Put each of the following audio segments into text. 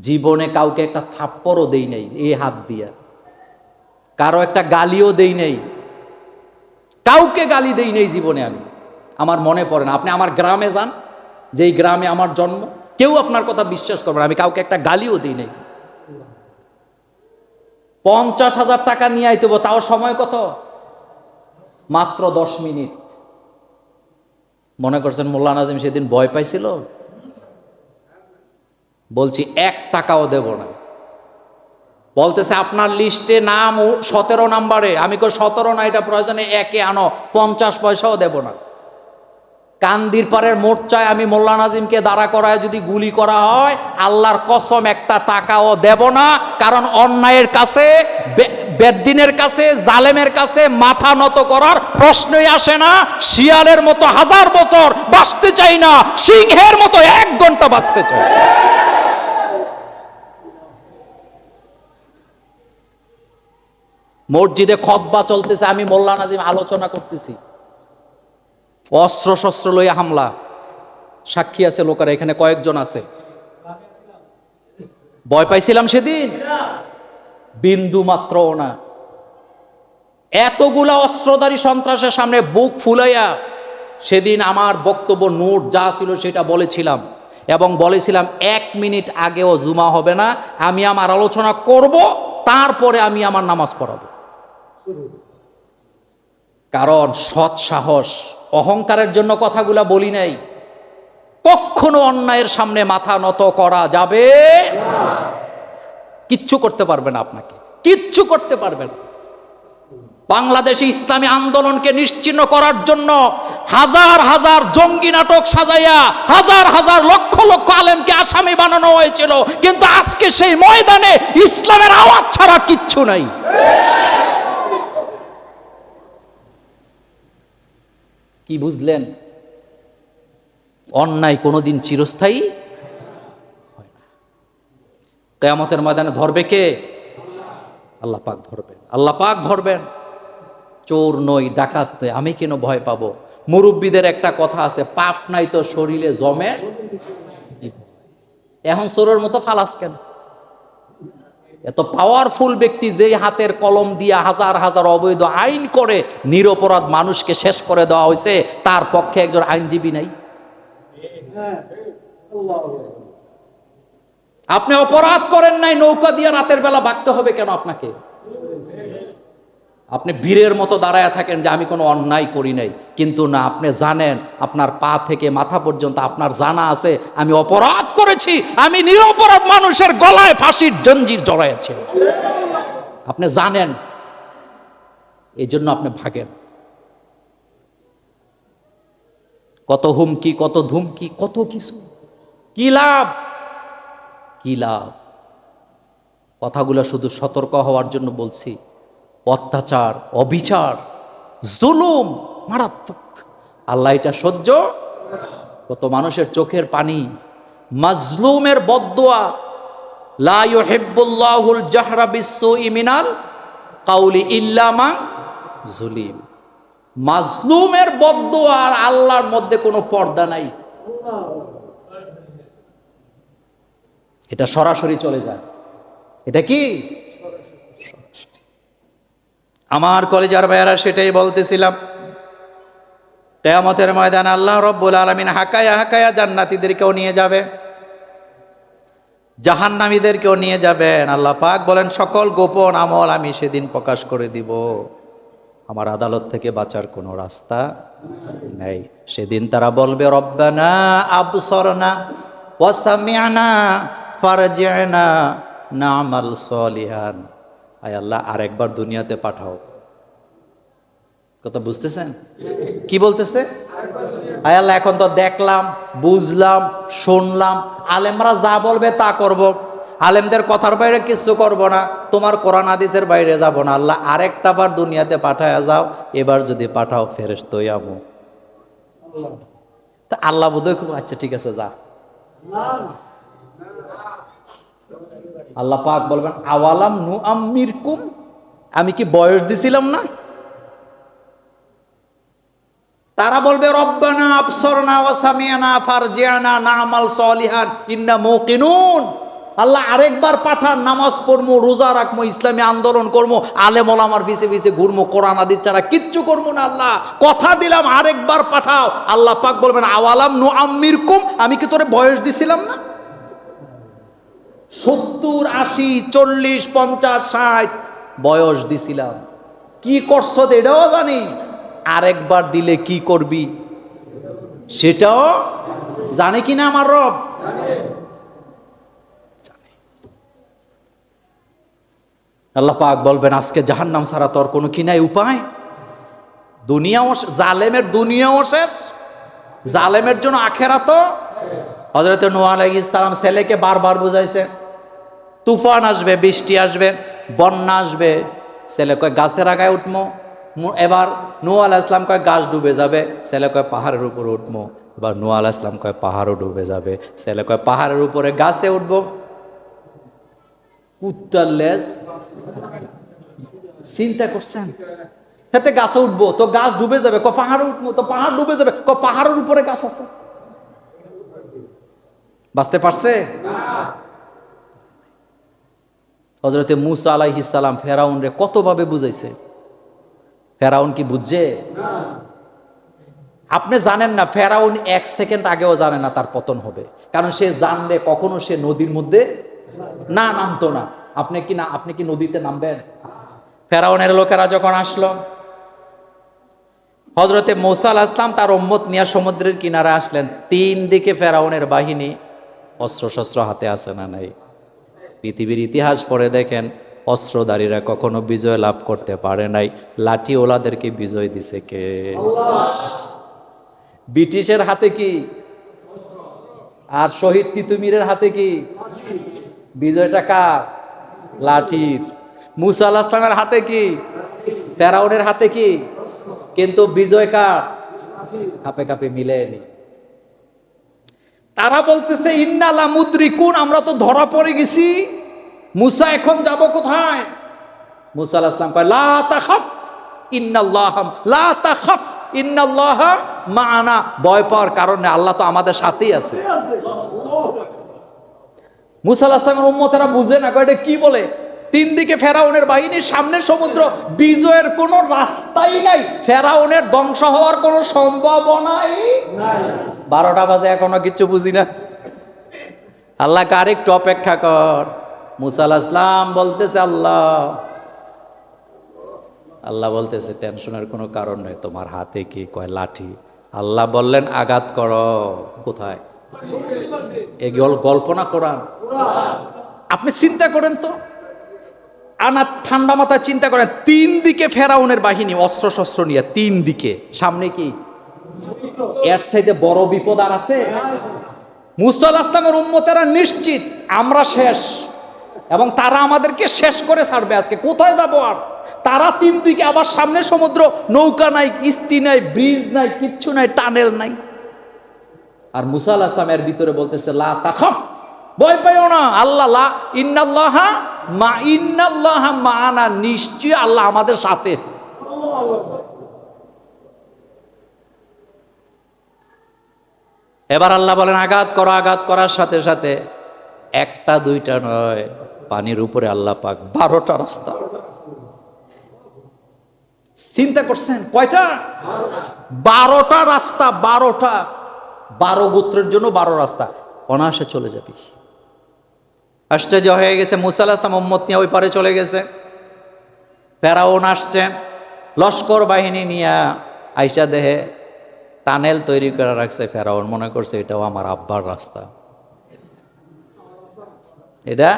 জীবনে কাউকে একটা থাপ্পড়ও দেই নাই এই হাত দিয়া। কারও একটা গালিও দেই নাই। কাউকে গালি দেই নেই জীবনে আমি। আমার মনে পড়ে না। আপনি আমার গ্রামে যান, যেই গ্রামে আমার জন্ম, কেউ আপনার কথা বিশ্বাস করবে না। আমি কাউকে একটা গালিও দিই নাই। পঞ্চাশ হাজার টাকা নিয়ে আইতে তাও সময় কত? মাত্র দশ মিনিট। মনে করছেন মোল্লা নাজিম সেদিন ভয় পাইছিল? বলছি, এক টাকাও দেব না। বলতেছে, আপনার লিস্টে নাম সতেরো নাম্বারে। আমি কই, সতেরো না, এটা প্রয়োজনে একে আনো, পঞ্চাশ পয়সাও দেব না। কান্দির পারের মোর্চায় আমি মোল্লা নাজিমকে দাঁড়া করায় যদি গুলি করা হয়, আল্লাহর কসম, একটা টাকাও দেব না। কারণ অন্যায়ের কাছে বেদ্দিনের কাছে, জালেমের কাছে মাথা নত করার প্রশ্নই আসে না। শিয়ালের মতো হাজার বছর বাঁচতে চাই না, সিংহের মতো এক ঘণ্টা বাঁচতে চাই মসজিদে খতবা চলতেছে, আমি মোল্লা নাজিম আলোচনা করতেছি। অস্ত্র শস্ত্র লইয়া হামলা। সাক্ষী আছে লোকেরা, এখানে কয়েকজন আছে। ভয় পাইছিলাম সেদিন? বিন্দু মাত্রও না। এতগুলা অস্ত্রধারী সন্ত্রাসের সামনে বুক ফুলাইয়া সেদিন আমার বক্তব্য নোট যা ছিল সেটা বলেছিলাম এবং বলেছিলাম, এক মিনিট আগেও জুমা হবে না, আমি আমার আলোচনা করব, তারপরে আমি আমার নামাজ পড়াবো। কারণ সৎ সাহস, অহংকারের জন্য কথাগুলা বলি নাই। কখনো অন্যায়ের সামনে মাথা নত করা যাবে কিচ্ছু করতে পারবে না আপনাকে। কিচ্ছু করতে পারবে না। বাংলাদেশে ইসলামী আন্দোলনকে নিশ্চিহ্ন করার জন্য হাজার হাজার জঙ্গি নাটক সাজাইয়া হাজার হাজার লক্ষ লক্ষ আলেমকে আসামি বানানো হয়েছিল। কিন্তু আজকে সেই ময়দানে ইসলামের আওয়াজ ছাড়া কিচ্ছু নাই। কি বুঝলেন? অন্যায় কোনোদিন চিরস্থায়ী হয় না। কেয়ামতের ময়দানে ধরবে কে? আল্লাহ পাক ধরবেন। আল্লাহ পাক ধরবেন। চোর নই ডাকাত নই আমি কেন ভয় পাবো? মুরব্বীদের একটা কথা আছে পাপ নাই তো শরীরে জমে এখন চোরের মতো ফালাস কেন? এত পাওয়ারফুল ব্যক্তি যেই হাতের কলম দিয়ে হাজার হাজার অবৈধ আইন করে, নিরপরাধ মানুষকে শেষ করে দেওয়া হয়েছে, তার পক্ষে একজন আইনজীবী নাই। আপনি অপরাধ করেন নাই, নৌকা দিয়ে রাতের বেলা ভাগতে হবে কেন আপনাকে? আপনি বীরের মতো দাঁড়ায় থাকেন যে আমি কোনো অন্যায় করি নাই। কিন্তু না, আপনি জানেন আপনার পা থেকে মাথা পর্যন্ত আপনার জানা আছে, আমি অপরাধ করেছি, আমি নিরপরাধ মানুষের গলায় ফাঁসির জঞ্জির জড়াইছি আপনি জানেন এই জন্য আপনি ভাগেন। কত হুমকি, কত ধুমকি, কত কিছু। কি লাভ? কি লাভ? কথাগুলো শুধু সতর্ক হওয়ার জন্য বলছি। অত্যাচার, অবিচার, জুলুম মারাত্মক। আল্লাহ এটা সহ্য কত মানুষের চোখের পানি। মাজলুমের বদোয়া, লা ইউহিব্বুল্লাহুল জাহরা বিসসুই মিনাল কাউলি ইল্লামা জুলিম। মাজলুমের বদোয়া আর আল্লাহর মধ্যে কোনো পর্দা নাই। এটা সরাসরি চলে যায়। এটা কি? আমার কলেজার ভাইয়ারা সেটাই বলতেছিলাম। কেয়ামতের ময়দান আল্লাহ রব্বুল আলমিন হাকায়া হাকায়া জান্নাতিদেরকেও নিয়ে যাবে। জাহান্নামীদেরকেও নিয়ে যাবেন। আল্লাহ পাক বলেন, সকল গোপন আমল আমি সেদিন প্রকাশ করে দিব। আমার আদালত থেকে বাঁচার কোনো রাস্তা নেই। সেদিন তারা বলবে, রব্বানা আবসরনা ওয়াসামিয়ানা ফারজিনা নামাল সলিহান। আয় আল্লাহ আরেকবার দুনিয়াতে পাঠাও। কথা বুঝতেছেন? কি বলতেছে? আয় আল্লাহ, এখন তো দেখলাম, বুঝলাম, শুনলাম, আলেমরা যা বলবে তা করব। আলেমদের কথার বাইরে কিছু করব না, তোমার কোরআন আদিসের বাইরে যাব না। আল্লাহ আরেকটা বার দুনিয়াতে পাঠায় যাও, এবার যদি পাঠাও ফেরেস তো আমু। তা আল্লাহ বোধহয় খুব আচ্ছা ঠিক আছে, যা। আল্লাহ পাক বলবেন, আওয়ালাম নু আমিরকুম আমি কি বয়স দিছিলাম না? তারা বলবে, রব্বানা আফসরনা ওয়া সামিয়ানা ফারজিয়ানা, নামাল সলিহান, ইন্না মুকিনুন। আল্লাহ আরেকবার পাঠান, নামাজ পড়ব রোজা রাখব ইসলামী আন্দোলন করব আলেমল আমার পিছে পিছে ঘুরবো কোরআন আদি ছাড়া কিচ্ছু করব না আল্লাহ। কথা দিলাম, আরেকবার পাঠাও। আল্লাহ পাক বলবেন, আওয়ালাম নু আম্মির কুম আমি কি তোরে বয়স দিছিলাম না? সত্তর, আশি, চল্লিশ, পঞ্চাশ, ষাট বয়স দিছিলাম। কি করছ এটাও জানি। আরেকবার দিলে কি করবি? সেটাও জানে কি না আমার রব? আল্লাহ পাক বলবেন, আজকে জাহান্নাম ছাড়া তোর কোনো কি নাই, উপায়? দুনিয়াও জালেমের দুনিয়াও শেষ। জালেমের জন্য আখেরা তো হজরত নোয়া আলাইহিস সালাম ছেলেকে বারবার বুঝাইছে তুফান আসবে, বৃষ্টি আসবে, বন্যা আসবে। ছেলে কয়, গাছের আগায় উঠবো মু- এবার নুয়া আলাহ ইসলাম কয়, গাছ ডুবে যাবে। ছেলে কয়, পাহাড়ের উপরে উঠবো এবার নুয়া আলাহ ইসলাম কয়, পাহাড়ও ডুবে যাবে। ছেলে কয়, পাহাড়ের উপরে গাছে উঠবো। উত্তর লেজ। চিন্তা করছেন? হেতে গাছে উঠবো, তো গাছ ডুবে যাবে। ক পাহাড়ে উঠবো তো পাহাড় ডুবে যাবে। ক পাহাড়ের উপরে গাছ আছে। বাঁচতে পারছে? হজরতে মুসা আলাইহিসালাম ফেরাউন রে কতভাবে বুঝাইছে? ফেরাউন কি বুঝছে? আপনি জানেন না, ফেরাউন এক সেকেন্ড আগেও জানে না তার পতন হবে। কারণ সে জানলে কখনো সে নদীর মধ্যে না নামতো না। আপনি কি না, আপনি কি নদীতে নামবেন? ফেরাউনের লোকেরা যখন আসলো হজরতে মৌসা আল আসলাম তার ওম্মত নিয়া সমুদ্রের কিনারে আসলেন। তিন দিকে ফেরাউনের বাহিনী অস্ত্র শস্ত্র হাতে আছে না নাই? পৃথিবীর ইতিহাস পড়ে দেখেন, অস্ত্রধারীরা কখনো বিজয় লাভ করতে পারে নাই। লাঠি ওলাদেরকে বিজয় দিছে কে? ব্রিটিশের হাতে কি? আর শহীদ তিতুমিরের হাতে কি? বিজয়টা কার? লাঠির। মুসা আল্লাহ ইসলামের হাতে কি? ফেরাউনের হাতে কি? কিন্তু বিজয় কার? কাপে কাপে মিলেনি। তারা বলতেছে, ইন্নালা মুদ্রিকুন, আমরা তো ধরা পড়ে গেছি। মুসা এখন যাব কোথায়? মুসা সালাম কয়, লা লা ইন্নাল্লাহ ভয় পাওয়ার কারণে আল্লাহ তো আমাদের সাথেই আছে। মুসা বুঝে না এটা কি বলে? ফেরাউনের বাহিনীর সামনে সমুদ্র, বিজয়ের কোনো রাস্তাই নাই। ফেরাউনের ধ্বংস হওয়ার কোনো সম্ভাবনাই বারোটা বাজে, এখনও কিচ্ছু বুঝি না। আল্লাহকে আরেকটু অপেক্ষা কর। মুসাল আসলাম বলতেছে, আল্লাহ। আল্লাহ বলতেছে, টেনশনের কোনো কারণ নেই, তোমার হাতে কি কয় লাঠি? আল্লাহ বললেন, আঘাত কর। কোথায়? এগুলো গল্প না কোরআন? আপনি চিন্তা করেন তো। আনা ঠান্ডা মাথায় চিন্তা করেন, তিন দিকে ফেরাউনের বাহিনী অস্ত্র শস্ত্র নিয়ে, তিন দিকে। সামনে কি? এর সাইডে বড় বিপদ আর আছে? মুসাল আসলামের উম্মতেরা নিশ্চিত, আমরা শেষ। এবং তারা আমাদেরকে শেষ করে ছাড়বে আজকে। কোথায় যাব আর? তারা তিন দিকে আবার সামনে সমুদ্র, নৌকা নাই, কিস্তি নাই, ব্রিজ নাই, কিচ্ছু নাই, টানেল নাই। আর মুসা আল আসলাম এর ভিতরে বলতেছে, লা তাখাফ। ভয় পাইও না। আল্লাহ লা ইন্নাল্লাহ মা, ইন্নাল্লাহ মানা নিশ্চয় আল্লাহ আমাদের সাথে। এবার আল্লাহ বলেন, আঘাত করো, আঘাত করার সাথে সাথে একটা, দুইটা নয়, পানির উপরে আল্লাহ পাক বারোটা রাস্তা। চিন্তা করছেন, কয়টা? বারোটা রাস্তা, বারোটা। বারো গোত্রের জন্য বারো রাস্তা। অনায়াসে চলে যাবি। আশ্চর্য হয়ে গেছে মুসাল আসলাম মোহাম্মদ নিয়ে ওই পারে চলে গেছে। ফেরাউন আসছে, লস্কর বাহিনী নিয়ে আইসা দেহে টানেল তৈরি করে রাখছে ফেরাউন, মনে করছে এটাও আমার আব্বার রাস্তা। এটা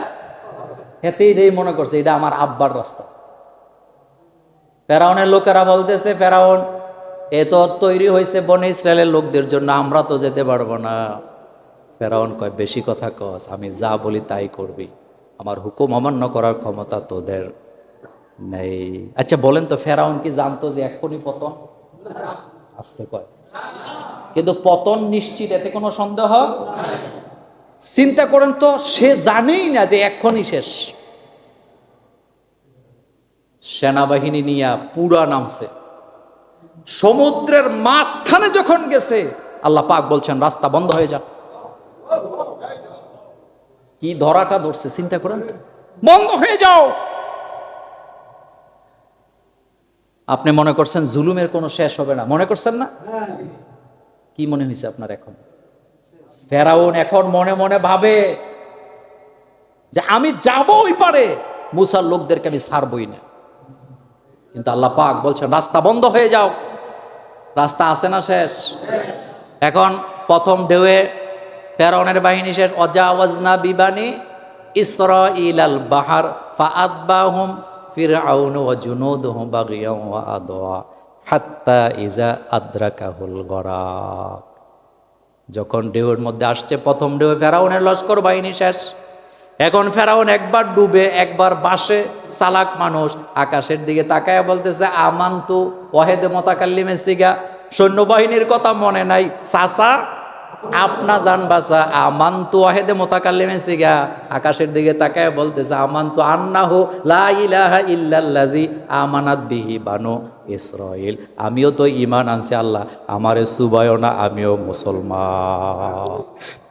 এতে এটাই মনে করছে, এটা আমার আব্বার রাস্তা। ফেরাউনের লোকেরা বলতেছে, ফেরাউন, এ তো তৈরি হয়েছে বনে ইসরায়েলের লোকদের জন্য, আমরা তো যেতে পারব না। ফেরাউন কয়, বেশি কথা কস, আমি যা বলি তাই করবি। আমার হুকুম অমান্য করার ক্ষমতা তোদের নেই। আচ্ছা বলেন তো, ফেরাউন কি জানতো যে এখনই পতন? আসতে কয়। কিন্তু পতন নিশ্চিত, এতে কোনো সন্দেহ? চিন্তা করেন তো, সে জানেই না যে এক্ষুনি শেষ। সেনাবাহিনী নিয়ে পুরা নামছে। সমুদ্রের মাঝখানে যখন গেছে, আল্লাহ পাক বলছেন, রাস্তা বন্ধ হয়ে যা। কি ধরাটা ধরছে, চিন্তা করেন তো? বন্ধ হয়ে যাও। আপনি মনে করছেন জুলুমের কোনো শেষ হবে না? মনে করছেন না? কি মনে হয়েছে আপনার এখন? ফেরাউন এখন মনে মনে ভাবে যে আমি যাব ওই পারে। মুসার লোকদেরকে আমি ছাড়বই না। কিন্তু আল্লাহ পাক বলছেন রাস্তা বন্ধ হয়ে যাও। রাস্তা আছে না শেষ? এখন প্রথম ঢেউয়ে ফেরাউনের বাহিনী শেষ। অজাওয়াজনা বিবানি ইসরা ইলাল বাহার ফাআদবাহুম ফিরআউন হাত্তা ইজা আদ্রাকাহুল গরাক। যখন ঢেউয়ের মধ্যে আসছে, প্রথম ঢেউ ফেরাউনের লস্কর বাহিনী শেষ। এখন ফেরাউন একবার ডুবে, একবার বাসে সালাক মানুষ আকাশের দিকে তাকায় বলতেছে, আমান্তু ওয়াহেদে মতাকাল্লিমে সিগা। সৈন্যবাহিনীর কথা মনে নাই। সাসা আপনা জান বাসা আমান আমান্তু ওয়াহেদে মোতাকাল্লিমে সিগা। আকাশের দিকে তাকায় বলতেছে, আমান্তু আন্নাহু লা ইলাহা ইল্লাল্লাযী আমানাত বিহি বানু ইসরাইল আমিও তো ঈমান আনছি আল্লাহ, আমারে সুবায় না, আমিও মুসলমান।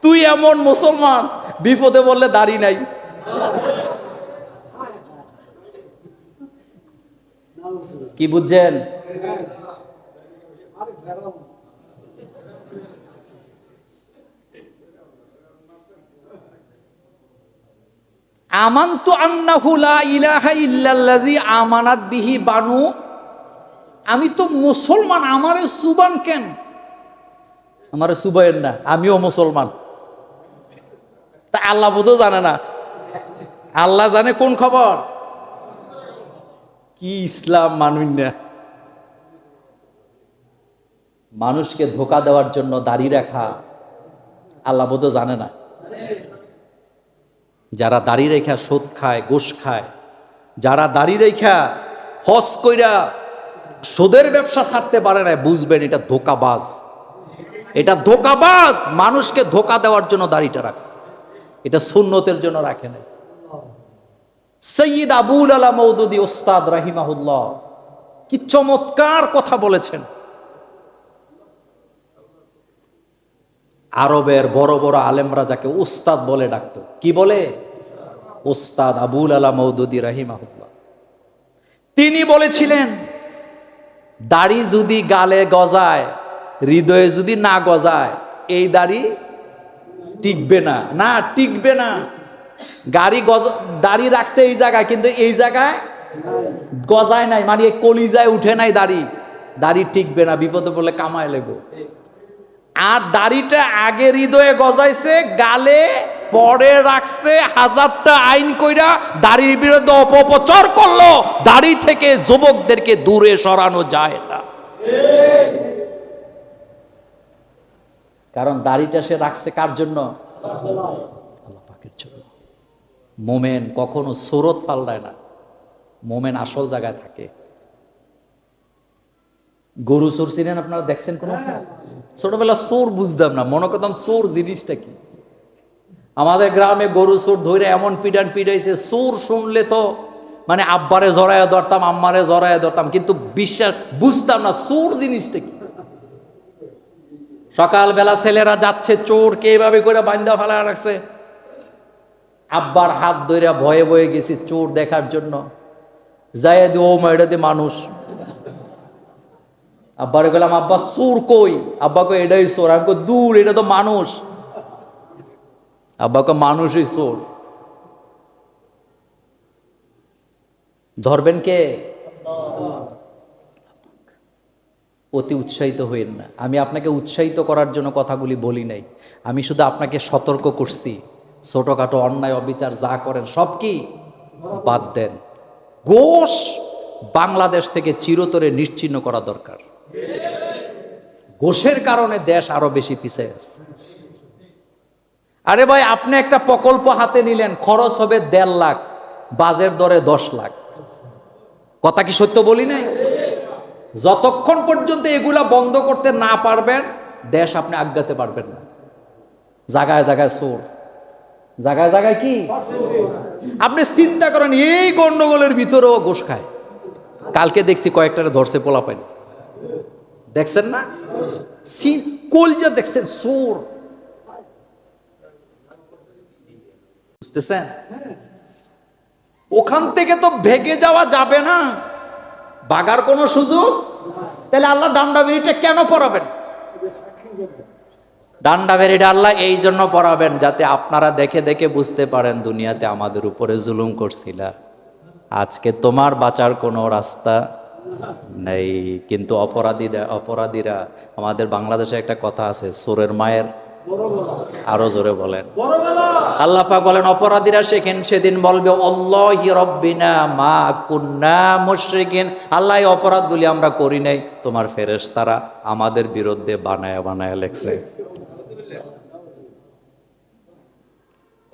তুই এমন মুসলমান, বিপদে বললে দাড়ি নাই। কি বুঝছেন? আন্নাহু লা ইলাহা আমানাত বিহি বানু। আমি তো মুসলমান, আমারে সুবান কেন? আমারে সুবাইয়ের না, আমিও মুসলমান। তা আল্লাহ বোধও জানে না। আল্লাহ জানে কোন খবর? কি ইসলাম মানুষ না মানুষকে ধোকা দেওয়ার জন্য দাড়ি রাখা, আল্লাহ বোধও জানে না। যারা দাড়ি রেখা সোদ খায়, গোশ খায়, যারা দাড়ি রেখা হস কইরা সোদের ব্যবসা ছাড়তে পারে না বুঝবেন এটা ধোকাবাজ। এটা ধোকাবাজ, মানুষকে ধোকা দেওয়ার জন্য দাড়িটা রাখছে। এটা সুন্নতের জন্য রাখে না সৈয়দ আবুল আলা মৌদুদি ওস্তাদ রাহিমাহুল্লাহ কি চমৎকার কথা বলেছেন। আরবের বড় বড় আলেমরা যাকে উস্তাদ বলে ডাকতো। কি বলে? উস্তাদ আবুল আলা মৌদুদি রাহিমাহুল্লাহ। তিনি বলেছিলেন, দাড়ি যদি গালে গজায়, হৃদয়ে যদি না গজায়, এই দাড়ি টিকবে না। না, টিকবে না। গাড়ি গজ, দাড়ি রাখছে এই জায়গায়, কিন্তু এই জায়গায় গজায় নাই মানে কলিজায় উঠে নাই দাড়ি। দাড়ি টিকবে না, বিপদে বলে কামায় লেগো আর দাড়িটা আগে হৃদয়ে গজাইছে, গালে পরে রাখছে, হাজারটা আইন কইরা দাড়ির বিরুদ্ধে অপপ্রচার করল। দাড়ি থেকে যুবকদেরকে দূরে সরানো যায় না। কারণ দাড়িটা সে রাখছে কার জন্য? জন্য। মোমেন কখনো সুরত ফাল্লায় না। মোমেন আসল জায়গায় থাকে। গরু চোর চিনেন আপনারা? দেখছেন কোনো? ছোটবেলা চোর বুঝতাম না, মনে করতাম চোর জিনিসটা কি? আমাদের গ্রামে গরু চোর ধরে এমন পিডান পিডাইছে, চোর শুনলে তো মানে আব্বারে জড়ায় ধরতাম, আম্মারে জড়ায় ধরতাম, কিন্তু বিশ্বাস, বুঝতাম না চোর জিনিসটা কি? সকালবেলা ছেলেরা যাচ্ছে, চোরকে এইভাবে করে বান্ধা ফেলা রাখছে। আব্বার হাত ধরে ভয়ে ভয়ে গেছি চোর দেখার জন্য। দি ও মাইডা দি মানুষ আব্বারে গেলাম আব্বা, সুর কই? আব্বা কই এটাই চোর আমি দূর, এটা তো মানুষ। আব্বা কই মানুষই চোর ধরবেন কে? অতি উৎসাহিত হইেন না। আমি আপনাকে উৎসাহিত করার জন্য কথাগুলি বলি নাই। আমি শুধু আপনাকে সতর্ক করছি। ছোটখাটো অন্যায়, অবিচার যা করেন, সব কি? বাদ দেন। গোষ বাংলাদেশ থেকে চিরতরে নিশ্চিহ্ন করা দরকার। গোশের কারণে দেশ আরও বেশি পিছিয়ে আছে আরে ভাই, আপনি একটা প্রকল্প হাতে নিলেন, খরচ হবে দেড় লাখ, বাজের দরে দশ লাখ। কথা কি সত্য বলি নাই? যতক্ষণ পর্যন্ত এগুলা বন্ধ করতে না পারবেন, দেশ আপনি আজ্ঞাতে পারবেন না। জায়গায় জায়গায় সোর জায়গায় জায়গায় কি? আপনি চিন্তা করেন, এই গন্ডগোলের ভিতরেও গোস খায়। কালকে দেখছি কয়েকটারে ধরছে পোলা পাইনি দেখছেন না? কলজা দেখছেন, সোর। বুঝতেছেন? ওখান থেকে তো ভেগে যাওয়া যাবে না। বাগার কোনো সুযোগ? তাহলে আল্লাহ ডান্ডা বেরিটা কেন পড়াবেন ডান্ডা বেরিটা আল্লাহ এই জন্য পড়াবেন যাতে আপনারা দেখে দেখে বুঝতে পারেন দুনিয়াতে আমাদের উপরে জুলুম করছিলা। আজকে তোমার বাঁচার কোনো রাস্তা নেই। কিন্তু অপরাধীরা অপরাধীরা, আমাদের বাংলাদেশে একটা কথা আছে সোরের মায়ের আরও জোরে বলেন। আল্লাহ পাক বলেন, অপরাধীরা সেখান সেদিন বলবে, অল্লাহি রব্বিনা মা কুন্না মুশরিকিন। আল্লাহ অপরাধগুলি আমরা করি নাই। তোমার ফেরেশতারা আমাদের বিরুদ্ধে বানায় বানায় লেখছে।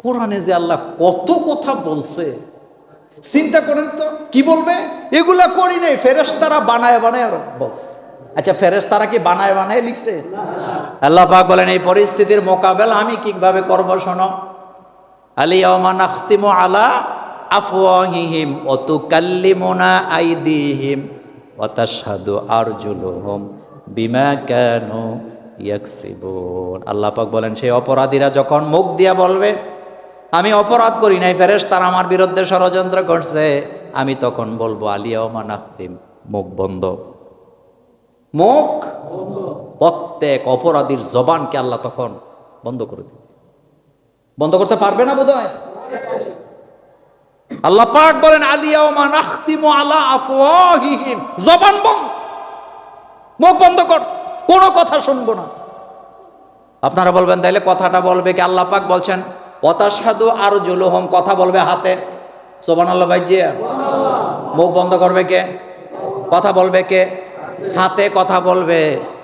কোরআনে যে আল্লাহ কত কথা বলছে চিন্তা করেন তো, কি বলবে? এগুলা করি নাই ফেরেস তারা বানায় বানায় বলছে। আচ্ছা ফেরেস তারা কি বানায় বানায় লিখছে? আল্লাহ পাক বলেন, এই পরিস্থিতির মোকাবেলা আমি কীভাবে করব শোনো? আলিয়াউমা নাখতিমু আলা আফওয়াহিহিম ওয়া তুকাল্লিমুনা আইদিহিম তাশহাদু আরজুলুহুম বিমা কানু ইয়াকসিবুন। বলেন, সেই অপরাধীরা যখন মুখ দিয়া বলবে আমি অপরাধ করি নাই তারা আমার বিরুদ্ধে ষড়যন্ত্র করছে। আমি তখন বলব আলিয়াউমা নাখতিম মুখ বন্ধ। মুখ প্রত্যেক অপরাধীর জবানকে আল্লাহ তখন বন্ধ করে দিবে। বন্ধ করতে পারবে না বোধ আল্লাহ পাক বলেন আলিয়াউমা নাখতিমু আলা আফওয়াহিহিম। জবান বন্ধ। মুখ বন্ধ কর, কোনো কথা শুনব না। আপনারা বলবেন, তাইলে কথাটা বলবে কি? আল্লাহ পাক বলছেন অতাসাদু আর জুলুহম, কথা বলবে হাতে। সোবান আল্লাহ ভাই জিয়া মুখ বন্ধ করবে কে? কথা বলবে কে? হাতে কথা বলবে।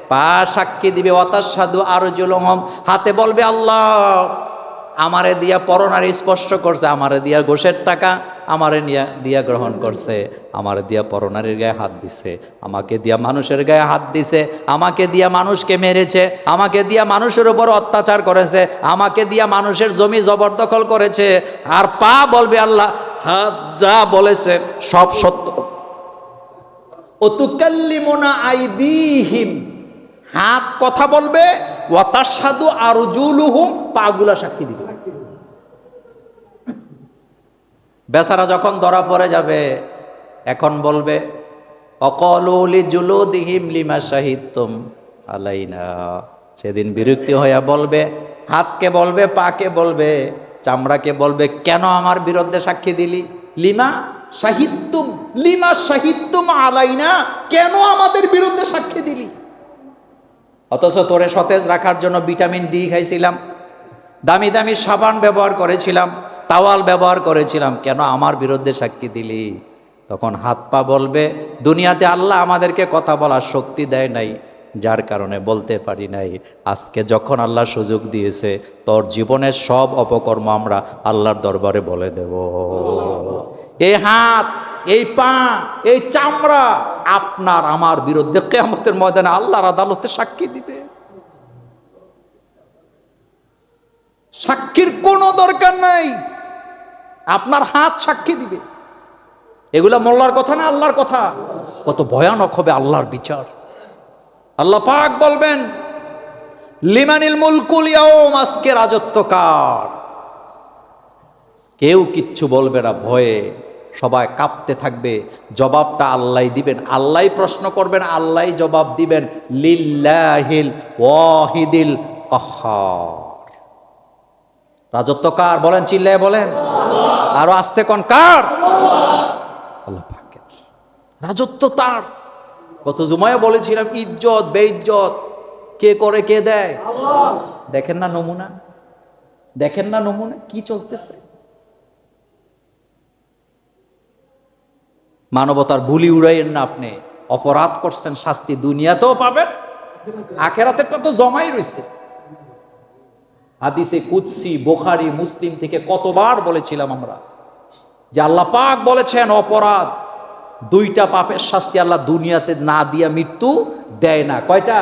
পা সাক্ষী দিবে অতাসাধু আর জুলুহম, হাতে বলবে আল্লাহ। আমারে দিয়া পরনার স্পষ্ট করছে, আমারে দিয়া গোশের টাকা, আমারে নিয়া, দিয়া গ্রহণ করছে, আমারে দিয়া পরনারীর গায়ে হাত দিছে, আমাকে দিয়া মানুষের গায়ে হাত দিছে, আমাকে দিয়া মানুষকে মেরেছে, আমাকে দিয়া মানুষের উপর অত্যাচার করেছে, আমাকে দিয়া মানুষের জমি জবরদখল করেছে, আর পা বলবে আল্লাহ, হাত যা বলেছে সব সত্য। ও তুকাল্লিমুনা আইদিহিম। হাত কথা বলবে ওয়াতাসাদু আরজুলুহুম, পাগুলা সাক্ষী দিবে। বেচারা যখন ধরা পড়ে যাবে, এখন বলবে অকলুলি জুলুদিহিম লিমা শাহিদতুম আলাইনা। সেদিন বিরক্তি হইয়া বলবে, হাতকে বলবে, পাকে বলবে, চামড়াকে বলবে, কেন আমার বিরুদ্ধে সাক্ষী দিলি? লিমা সাহিত্যম লিমা সাহিত্যম আলাইনা, কেন আমাদের বিরুদ্ধে সাক্ষী দিলি? অথচ তোরে সতেজ রাখার জন্য ভিটামিন ডি খাইছিলাম। দামি দামি সাবান ব্যবহার করেছিলাম, টাওয়াল ব্যবহার করেছিলাম, কেন আমার বিরুদ্ধে সাক্ষী দিলি? তখন হাত পা বলবে, দুনিয়াতে আল্লাহ আমাদেরকে কথা বলার শক্তি দেয় নাই, যার কারণে বলতে পারি নাই। আজকে যখন আল্লাহ সুযোগ দিয়েছে, তোর জীবনের সব অপকর্ম আমরা আল্লাহর দরবারে বলে দেব। এই হাত এই পা এই চামড়া আপনার আমার বিরুদ্ধে কেয়ামতের ময়দানে আল্লাহর আদালতে সাক্ষী দিবে। সাক্ষীর কোনো দরকার নাই। আপনার হাত সাক্ষী দিবে। এগুলা মোল্লার কথা না আল্লাহর কথা? কত ভয়ানক হবে আল্লাহর বিচার। আল্লাহ পাক বলবেন, লিমানিল মুলকুল ইয়াউম, আজকে রাজত্ব কার? কেউ কিচ্ছু বলবে না, ভয়ে। সবাই কাঁপতে থাকবে। জবাবটা আল্লাহ দিবেন। আল্লাহ প্রশ্ন করবেন আল্লাহ জবাব দিবেন। লিল্লাহিল ওয়াহিদিল কাহ্হার রাজত্ব কার? বলেন, চিল্লায় বলেন। আরও আসতে কোন কার? আল্লাহ রাজত্ব তার। গত জুমায় বলেছিলাম, ইজ্জত, বেইজ্জত। কে করে, কে দেয়? দেখেন না নমুনা? দেখেন না নমুনা? কি চলতেছে? মানবতার বুলি উড়াইয়েন না আপনি। অপরাধ করছেন, শাস্তি দুনিয়াতেও পাবেন আখেরাতেরটা তো জমাই রয়েছে হাদিসে কুৎসি বোখারি, মুসলিম থেকে কতবার বলেছিলাম আমরা যে আল্লাহ পাক বলেছেন, অপরাধ, দুইটা পাপের শাস্তি আল্লাহ দুনিয়াতে না দিয়া মৃত্যু দেয় না। কয়টা?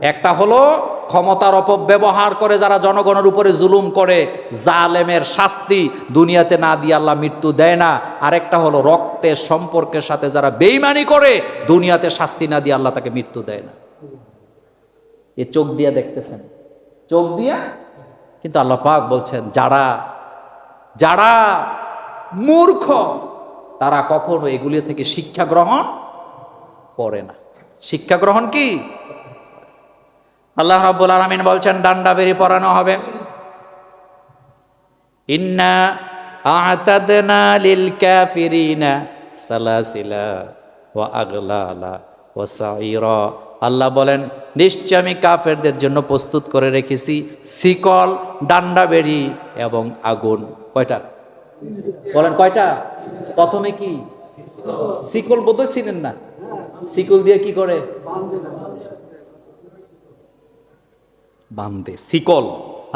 একটা হলো ক্ষমতার অপব্যবহার করে যারা জনগণের উপরে জুলুম করে, জালেমের শাস্তি দুনিয়াতে না দিয়ে আল্লাহ মৃত্যু দেয় না। আরেকটা হলো রক্তের সম্পর্কের সাথে যারা বেইমানি করে, দুনিয়াতে শাস্তি না দিয়ে আল্লাহ তাকে মৃত্যু দেয় না। এ চোখ দিয়া দেখতেছেন। চোখ দিয়া? কিন্তু আল্লাহ পাক বলছেন, যারা যারা মূর্খ, তারা কখনো এগুলি থেকে শিক্ষা গ্রহণ করে না। শিক্ষা গ্রহণ কি? আল্লাহ রাব্বুল আলামিন বলছেন, ডান্ডা বেরি পরানো হবে। ইন্না আ'তাদনা লিল কাফিরিনা সালাসিলা ওয়া আগলালা ওয়া সাইরা আল্লাহ বলেন, নিশ্চয় আমি কাফেরদের জন্য প্রস্তুত করে রেখেছি, শিকল, ডান্ডা বেরি এবং আগুন। কয়টা? বলেন কয়টা? প্রথমে কি? শিকল বোধহয় চিনেন না। শিকল দিয়ে কি করে? বান্দে, শিকল।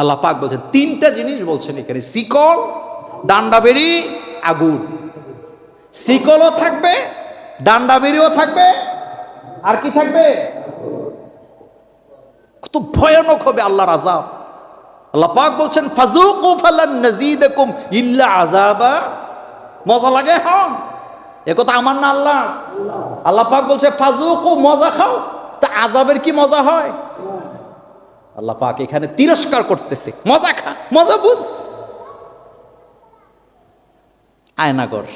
আল্লাহ পাক বলছেন, তিনটা জিনিস বলছেন এখানে, শিকল, ডান্ডা বেরি আগুন। শিকলও থাকবে, ডান্ডা বেরিও থাকবে, আর কি থাকবে? কত ভয়ানক হবে আল্লাহ আজাব আল্লাহ পাক বলছেন ফাজুকু ফালান নাজিদাকুম ইল্লা আযাবা। মজা লাগে হ্যাঁ? এ কথা আমার না আল্লাহ আল্লাহ পাক বলছে ফাজুকু মজা খাও। তা আজাবের কি মজা হয়? আল্লাহ পাক এখানে তিরস্কার করতেছে। মজা খা, মজা বুঝ। আয়নাগর,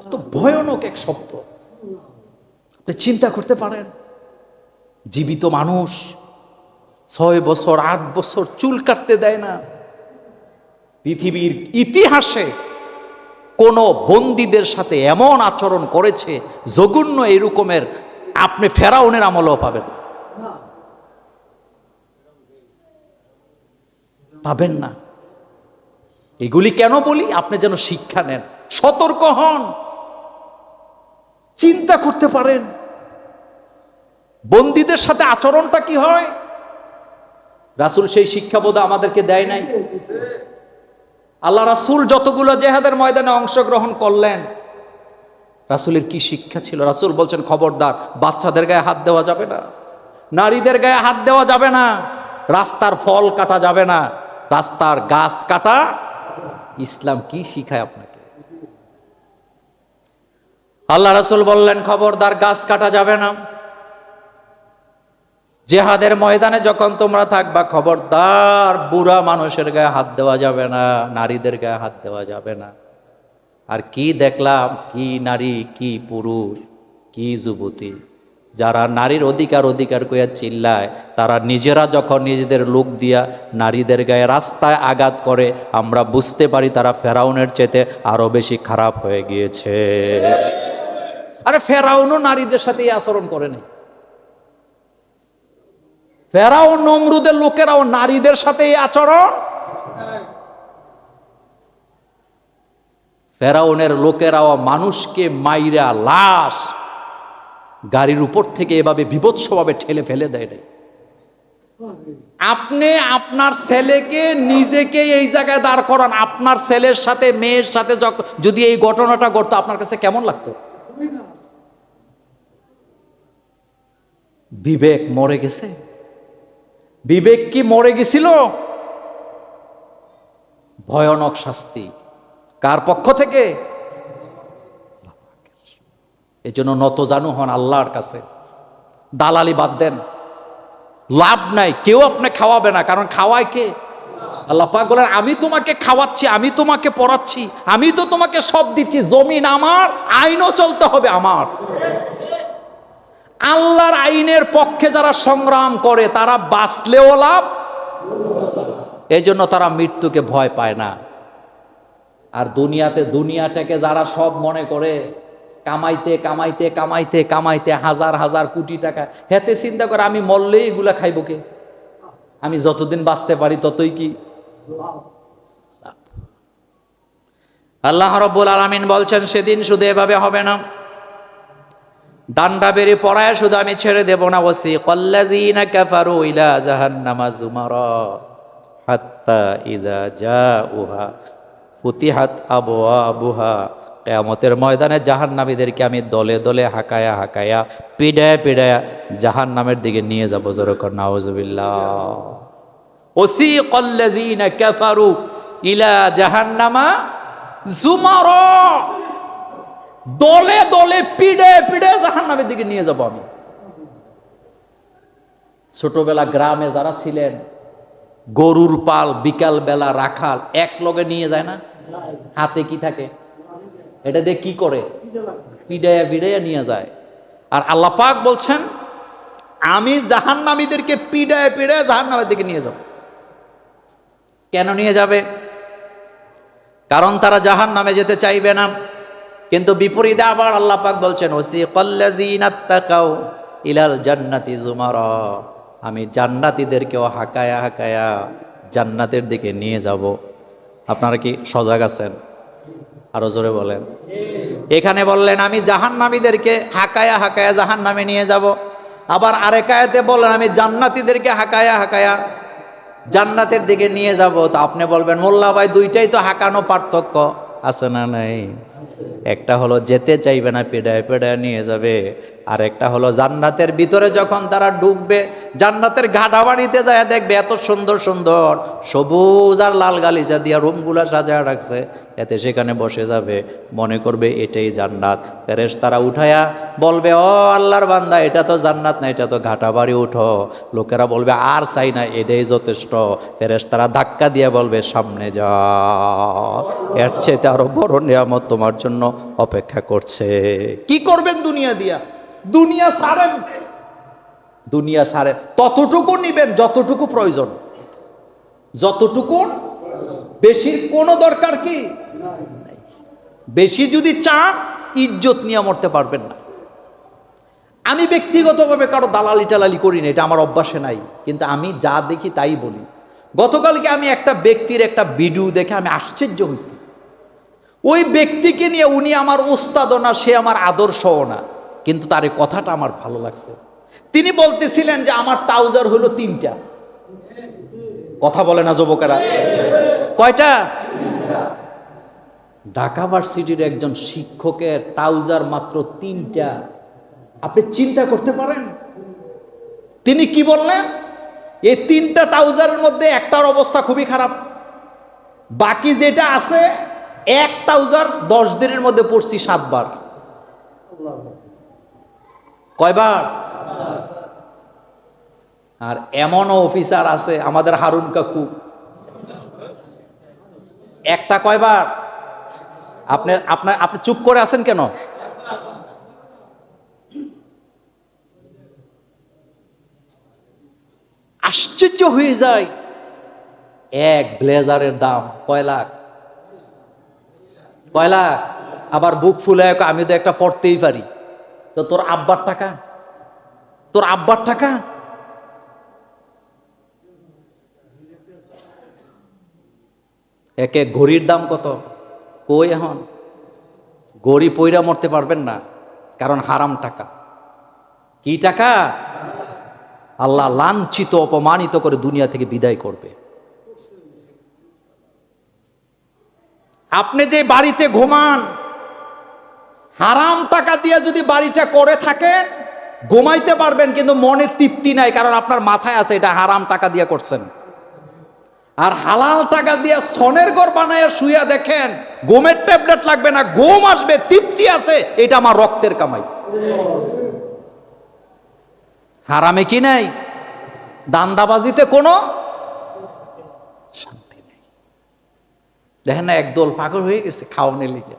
কত ভয়ানক এক শব্দ। আপনি চিন্তা করতে পারেন, জীবিত মানুষ ছয় বছর, আট বছর চুল কাটতে দেয় না। পৃথিবীর ইতিহাসে কোন বন্দীদের সাথে এমন আচরণ করেছে, জঘন্য এরকমের আপনি ফেরাউনের আমলও পাবেন না পাবেন না। এগুলি কেন বলি? আপনি যেন শিক্ষা নেন, সতর্ক হন। চিন্তা করতে পারেন। বন্দীদের সাথে আচরণটা কি হয়? রাসুল সেই শিক্ষাবোধ আমাদেরকে দেয় নাই। আল্লাহ রাসুল যতগুলো জেহাদের ময়দানে অংশগ্রহণ করলেন, রাসুলের কি শিক্ষা ছিল? রাসুল বলছেন, খবরদার, বাচ্চাদের গায়ে হাত দেওয়া যাবে না, নারীদের গায়ে হাত দেওয়া যাবে না, রাস্তার ফল কাটা যাবে না রাস্তার গাছ কাটা, ইসলাম কি শিখায় আপনাকে? আল্লাহ রাসুল বললেন, খবরদার, গাছ কাটা যাবে না। জেহাদের ময়দানে যখন তোমরা থাকবা, খবরদার, বুড়া মানুষের গায়ে হাত দেওয়া যাবে না, নারীদের গায়ে হাত দেওয়া যাবে না। আর কি দেখলাম? কি নারী, কি পুরুষ, কি যুবতী? যারা নারীর অধিকার অধিকার কইয়া চিল্লায়, তারা নিজেরা যখন নিজেদের লোক দিয়া নারীদের গায়ে রাস্তায় আঘাত করে, আমরা বুঝতে পারি তারা ফেরাউনের চেতে আরও বেশি খারাপ হয়ে গিয়েছে। আরে ফেরাউনও নারীদের সাথে এই আচরণ করে নাই। ফেরাও নমরুদের লোকেরাও নারীদের সাথে এই আচরণ? ফেরাউনের লোকেরাও মানুষকে মাইরা লাশ গাড়ির উপর থেকে এভাবে বিভৎসভাবে ঠেলে ফেলে দেয় নাই। আপনি আপনার ছেলেকে নিজেকে এই জায়গায় দাঁড় করান। আপনার ছেলের সাথে, মেয়ের সাথে যদি এই ঘটনাটা ঘটতো, আপনার কাছে কেমন লাগতো? বিবেক মরে গেছে। বিবেক কি মরে গেছিল? ভয়ানক শাস্তি। কার পক্ষ থেকে? এই জন্য নত জানু হন আল্লাহর কাছে। দালালি বাদ দেন। লাভ নাই, কেউ আপনি খাওয়াবে না, কারণ খাওয়ায় কে? আল্লাহ পাক বলেন, আমি তোমাকে খাওয়াচ্ছি, আমি তোমাকে পড়াচ্ছি, আমি তো তোমাকে সব দিচ্ছি, জমিন আমার, আইনও চলতে হবে আমার। আল্লাহর আইনের পক্ষে যারা সংগ্রাম করে, তারা বাঁচলেও লাভ এই জন্য তারা মৃত্যুকে ভয় পায় না। আর দুনিয়াতে দুনিয়াটাকে যারা সব মনে করে কামাইতে কামাইতে কামাইতে কামাইতে হাজার হাজার কোটি টাকা। হেতে চিন্তা করে, আমি মরলেই এগুলা খাইব কে? আমি যতদিন বাঁচতে পারি ততই কি? আল্লাহ রব্বুল আলামিন বলছেন, সেদিন শুধু এভাবে হবে না। ডান্ডা বেরি পড়ায় শুধু আমি ছেড়ে দেব না। ওসি কল্লাজিনা কাফারু ইলা জাহান্নামা জুমারা হাত্তা ইদা জাউহা, ফুতিহাত আবওয়াবুহা। কিয়ামতের ময়দানে জাহান্নামীদেরকে আমি দলে দলে হাকায়া হাকায়া, পিডায়া পিডায়া জাহান্নামের দিকে নিয়ে যাব। জোরকর ওসি কল্লাজিনা জুমারা। দলে দলে পিড়ে পিড়ে জাহান্নামের দিকে নিয়ে যাব আমি। ছোটবেলা গ্রামে যারা ছিলেন, গরুর পাল বিকাল বেলা রাখাল এক লগে নিয়ে যায় না? হাতে কি থাকে? এটা দিয়ে কি করে? পিডাইয়া পিডাইয়া নিয়ে যায়। আর আল্লাহ পাক বলছেন, আমি জাহান্নামীদেরকে পিডায় পিডায় জাহান্নামের দিকে নিয়ে যাব। কেন নিয়ে যাবে? কারণ তারা জাহান নামে যেতে চাইবে না। কিন্তু বিপরীতে আবার আল্লাহ পাক বলছেন ওসি কল্লাজিনাত্তাকাও ইলাল জান্নাতি জুমার। আমি জান্নাতীদেরকেও হাকায়া হাকায়া জান্নাতের দিকে নিয়ে যাব। আপনারা কি সজাগ আছেন? আরও জোরে বলেন। এখানে বললেন, আমি জাহান্নামীদেরকে হাকায়া হাকায়া জাহান নামে নিয়ে যাব। আবার আরেকায়াতে বললেন, আমি জান্নাতিদেরকে হাকায়া হাকায়া জান্নাতের দিকে নিয়ে যাব। তো আপনি বলবেন, মোল্লা ভাই, দুইটাই তো হাঁকানো পার্থক্য। আছে না নাই? একটা হলো যেতে চাইবে না, পেডায় পেডায় নিয়ে যাবে। আর একটা হলো জান্নাতের ভিতরে যখন তারা ঢুকবে জান্নাতের ঘাটাবাড়িতে যায়, দেখবে এত সুন্দর সুন্দর সবুজ আর লাল গালিচা দিয়া রুমগুলা সাজায় রাখছে, এতে সেখানে বসে যাবে, মনে করবে এটাই জান্নাত। ফেরেশ তারা উঠায়া বলবে, ও আল্লাহর বান্দা, এটা তো জান্নাত না, এটা তো ঘাটাবাড়ি, উঠো। লোকেরা বলবে, আর চাই না, এটাই যথেষ্ট। ফেরেশ তারা ধাক্কা দিয়ে বলবে, সামনে যা এর চেয়ে আরও বড় নিয়ামত তোমার জন্য অপেক্ষা করছে। কি করবেন দুনিয়া দিয়া? দুনিয়া ছাড়েন দুনিয়া ছাড়েন ততটুকু নিবেন, যতটুকু প্রয়োজন। যতটুকু বেশির কোনো দরকার কি? বেশি যদি চান, ইজ্জত নিয়ে মরতে পারবেন না। আমি ব্যক্তিগতভাবে কারও দালালি টালালি করি না, এটা আমার অভ্যাসে নাই। কিন্তু আমি যা দেখি তাই বলি। গতকালকে আমি একটা ব্যক্তির একটা ভিডিও দেখে আমি আশ্চর্য হয়েছি। ওই ব্যক্তিকে নিয়ে উনি আমার উস্তাদও না, সে আমার আদর্শও না। কিন্তু তার এই কথাটা আমার ভালো লাগছে। তিনি বলতেছিলেন যে আমার ট্রাউজার হলো তিনটা। কথা বলে না যুবকেরা। কয়টা? ঢাকা ভার্সিটির একজন শিক্ষকের ট্রাউজার মাত্র তিনটা। আপনি চিন্তা করতে পারেন? তিনি কি বললেন? এই তিনটা ট্রাউজারের মধ্যে একটার অবস্থা খুবই খারাপ। বাকি যেটা আছে, এক ট্রাউজার দশ দিনের মধ্যে পড়ছি সাতবার। কয়বার? আর এমনও অফিসার আছে, আমাদের হারুন কাকু। একটা কয়বার? আপনি আপনার আপনি চুপ করে আছেন কেন? আশ্চর্য হয়ে যায়। এক ব্লেজারের দাম কয় লাখ? কয় লাখ? আবার বুক ফুলে আমি তো একটা পড়তেই পারি। তো তোর আব্বার টাকা? তোর আব্বার টাকা? এক ঘড়ির দাম কত? কই এখন? গড়ি পইরা মরতে পারবেন না, কারণ হারাম টাকা। কি টাকা? আল্লাহ লাঞ্ছিত, অপমানিত করে দুনিয়া থেকে বিদায় করবে। আপনি যে বাড়িতে ঘুমান হারাম টাকা দিয়ে যদি বাড়িটা করে থাকেন, ঘুমাইতে পারবেন, কিন্তু মনে তৃপ্তি নাই, কারণ আপনার মাথায় আছে এটা হারাম টাকা দিয়ে করছেন। আর হালাল টাকা দিয়ে সনের ঘর বানায় শুয়া দেখেন, ঘুমের ট্যাবলেট লাগবে না, ঘুম আসবে, তৃপ্তি আছে, এটা আমার রক্তের কামাই। হারামে কি নাই? দান্দাবাজিতে কোনো শান্তি নেই। দেখেন না, একদল পাগল হয়ে গেছে, খাওয়ানোর লিগে।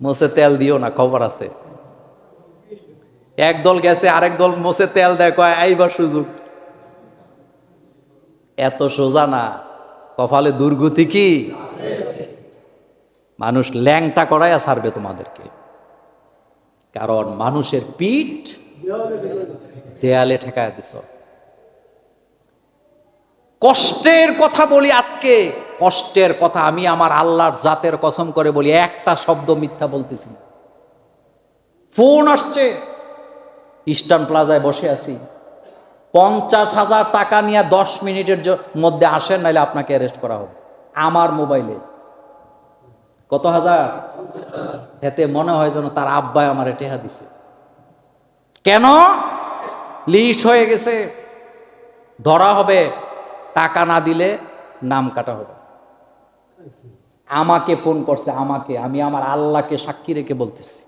মোসে তেল দিও না, খবর আছে। একদল গেছে, আরেক দল মোসে তেল দেয়, কয়, আইবার সুযোগ। এত সোজা না, কপালে দুর্গতি কি? মানুষ ল্যাংটা করাইয়া ছাড়বে তোমাদেরকে। কারণ মানুষের পিঠ দেয়ালে ঠেকায় দিছ। কষ্টের কথা বলি আজকে, কষ্টের কথা আমি আমার আল্লাহর জাতের কসম করে বলি, একটা শব্দ মিথ্যা বলতেছি ফোন আসছে, ইস্টার্ন প্লাজায় বসে আছি। পঞ্চাশ হাজার টাকা নিয়ে দশ মিনিটের মধ্যে আসেন, নাহলে আপনাকে অ্যারেস্ট করা হবে। আমার মোবাইলে কত হাজার? এতে মনে হয় যেন তার আব্বাই আমার টেহা দিছে। কেন? লিস্ট হয়ে গেছে। ধরা হবে টাকা না দিলে নাম কাটা হবে। আমাকে ফোন করছে, আমাকে, আমি আমার আল্লাহকে সাক্ষী রেখে বলতেছি।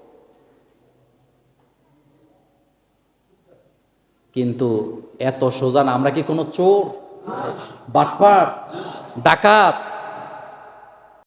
কিন্তু এত সোজান আমরা কি কোনো চোর? বাটপার? ডাকাত?